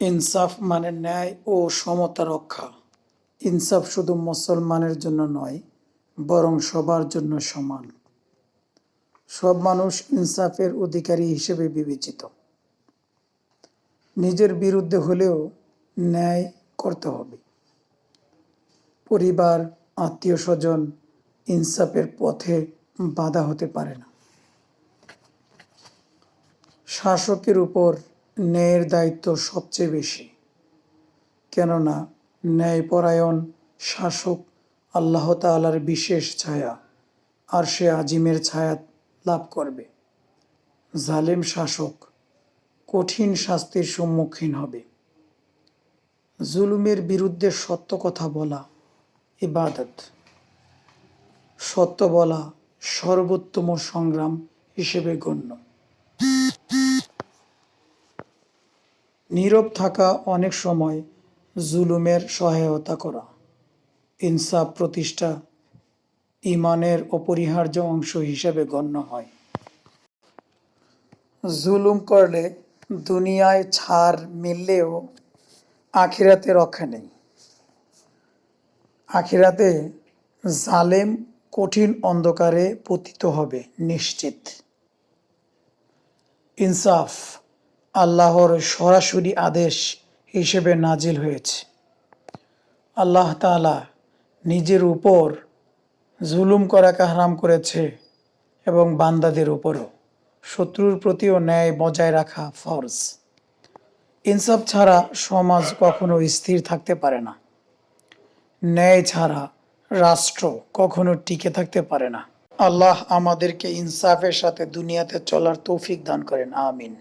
ইনসাফ মানে ন্যায় ও সমতা রক্ষা। ইনসাফ শুধু মুসলমানের জন্য নয়, বরং সবার জন্য সমান। সব মানুষ ইনসাফের অধিকারী হিসেবে বিবেচিত। নিজের বিরুদ্ধে হলেও ন্যায় করতে হবে। পরিবার আত্মীয় স্বজন ইনসাফের পথে বাধা হতে পারে না। শাসকের উপর ন্যায়ের দায়িত্ব সবচেয়ে বেশি। কেননা, ন্যায়পরায়ণ শাসক আল্লাহ তাআলার বিশেষ ছায়া, আর সে আজিমের ছায়া লাভ করবে। জালেম শাসক কঠিন শাস্তির সম্মুখীন হবে। জুলুমের বিরুদ্ধে সত্য কথা বলা ইবাদত। সত্য বলা সর্বোত্তম সংগ্রাম হিসেবে গণ্য। নীরব থাকা অনেক সময় জুলুমের সহায়তা করা। ইনসাফ প্রতিষ্ঠা ইমানের অপরিহার্য অংশ হিসেবে গণ্য হয়। জুলুম করলে দুনিয়ায় ছাড় মিললেও আখিরাতে রক্ষা নেই। আখিরাতে জালেম কঠিন অন্ধকারে পতিত হবে নিশ্চিত। ইনসাফ আল্লাহর সরাসরি আদেশ হিসেবে নাজিল হয়েছে। আল্লাহ তাআলা নিজের উপর জুলুম করাকে হারাম করেছে এবং বান্দাদের উপরও। শত্রুর প্রতিও ন্যায় বজায় রাখা ফরজ। ইনসাফ ছাড়া সমাজ কখনো স্থির থাকতে পারে না। ন্যায় ছাড়া রাষ্ট্র কখনো টিকে থাকতে পারে না। আল্লাহ আমাদেরকে ইনসাফের সাথে দুনিয়াতে চলার তৌফিক দান করেন, আমিন।